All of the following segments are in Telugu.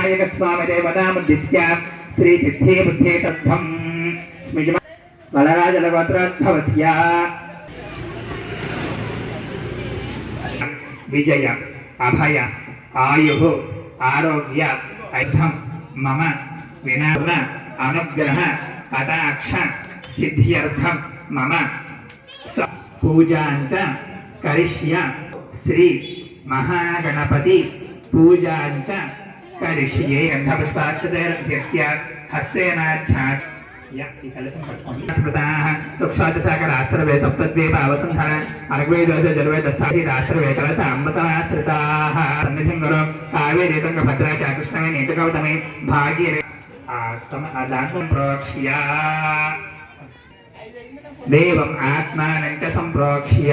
ശ്രീനാരായണസ്വാമിയെ വനാമധ്യസ്യ ശ്രീ സിദ്ധേ ബുദ്ധേ സദ്ധം വളരാജലഗോത്രോദ്ഭവസ്യ വിജയ അഭയ ആയു ആരോഗ്യ അർത്ഥം മമ വിനാർണ അനുഗ്രഹ കടാക്ഷ സിദ്ധിയർത്ഥം മമ पूजाञ्च करिष्य श्री महागणपति पूजाञ्च ఋషియే మహాగణపతి పూజాంచ కరిష్యే గంధపుష్పాక్షతైర్భ్యస్య సప్తద్వీప అవసంధన అరగ్వేదోష జలవేద సాహి రాశ్రవే కలస అంబసనాశ్రితాః సన్నిధిం గురు కావేరీ తుంగ భద్రాచ కృష్ణమే నీచగౌతమే భాగీరే ఆ దాంట్లో ప్రోక్ష్య. దేవం ఆత్మానం చ సంప్రోక్ష్య.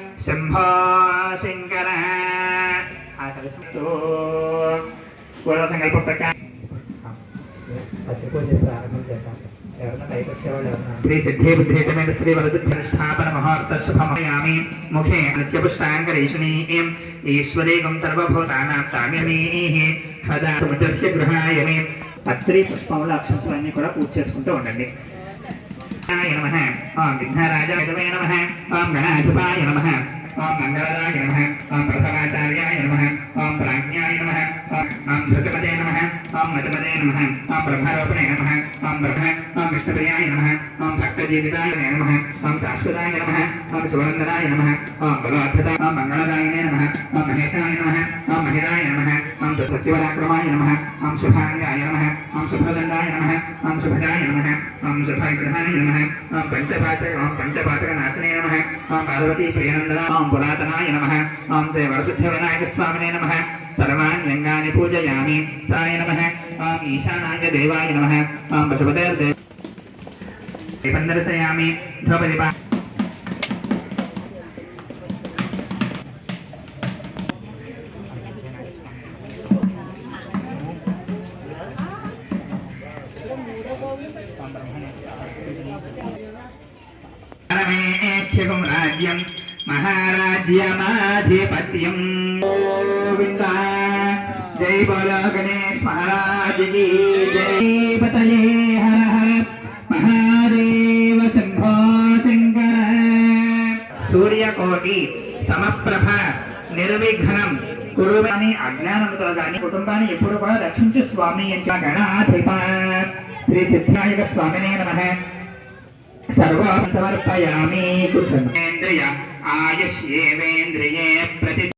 హవ శంభో శంకర ఆ కలిసిస్తూ పూర్వ సంకల్ప ప్రకారం శ్రీ సిద్ధే బుద్ధే శ్రీ వరసిద్ధిష్టాపన శుభమయామి ముఖే ఈశ్వరేగం సర్వభూతానాం తామినీః సదా సముద్రస్య గృహాయమే పత్రి పుష్పముల అక్షంతులన్నీ కూడా పూజ చేసుకుంటూ ఉండండి। ายนมหะอ้อมถึงทาราเจ้าเวนะมหาอ้อมกน้าชุบ้าอย่างนมหาอ้อมหนังดาราเนมหะอ้อม मधुमदे नमः ॐ ब्रह्मरूपिणे नमः ॐ ब्रह्म ॐ विष्णुप्रियाय नमः ॐ भक्तजीविताय नमः ॐ शाश्वताय नमः ॐ सुवरन्दराय नमः ॐ बलोद्धता ॐ मङ्गलदायिने नमः ॐ महेशाय नमः ॐ महिराय नमः ॐ सत्यवराक्रमाय नमः ॐ शुभाङ्गाय नमः ॐ शुभदण्डाय नमः ॐ शुभदाय नमः ॐ शुभग्रहाय नमः ॐ पञ्चपाचक ॐ पञ्चपाचकनाशने नमः ॐ पार्वतीप्रियनन्दना ॐ पुरातनाय नमः ॐ से नमः सर्वा వరసిద్ధ వినాయక స్వామినే నమః సర్వాణ్యంగాని పూజయామి సాయ నమః ఓం ఈశానాయ దేవాయ నమః ఓం పశుపతేర్దేవ దర్శయామి జై బోలో గణేష్ మహారాజ్ కీ జై పతయే హర హర మహాదేవ శంభో శంకర సూర్యకోటి సమప్రభ నిర్విఘ్నం కురువని అజ్ఞానంతో గాని కుటుంబాన్ని ఎప్పుడు కూడా రక్షించు స్వామి గణాధిప శ్రీ సిద్ధాయక స్వామినే నమ సర్వ సమర్పయామి కుచుంద్రియ ఆయుష్యేవేంద్రియే ప్రతి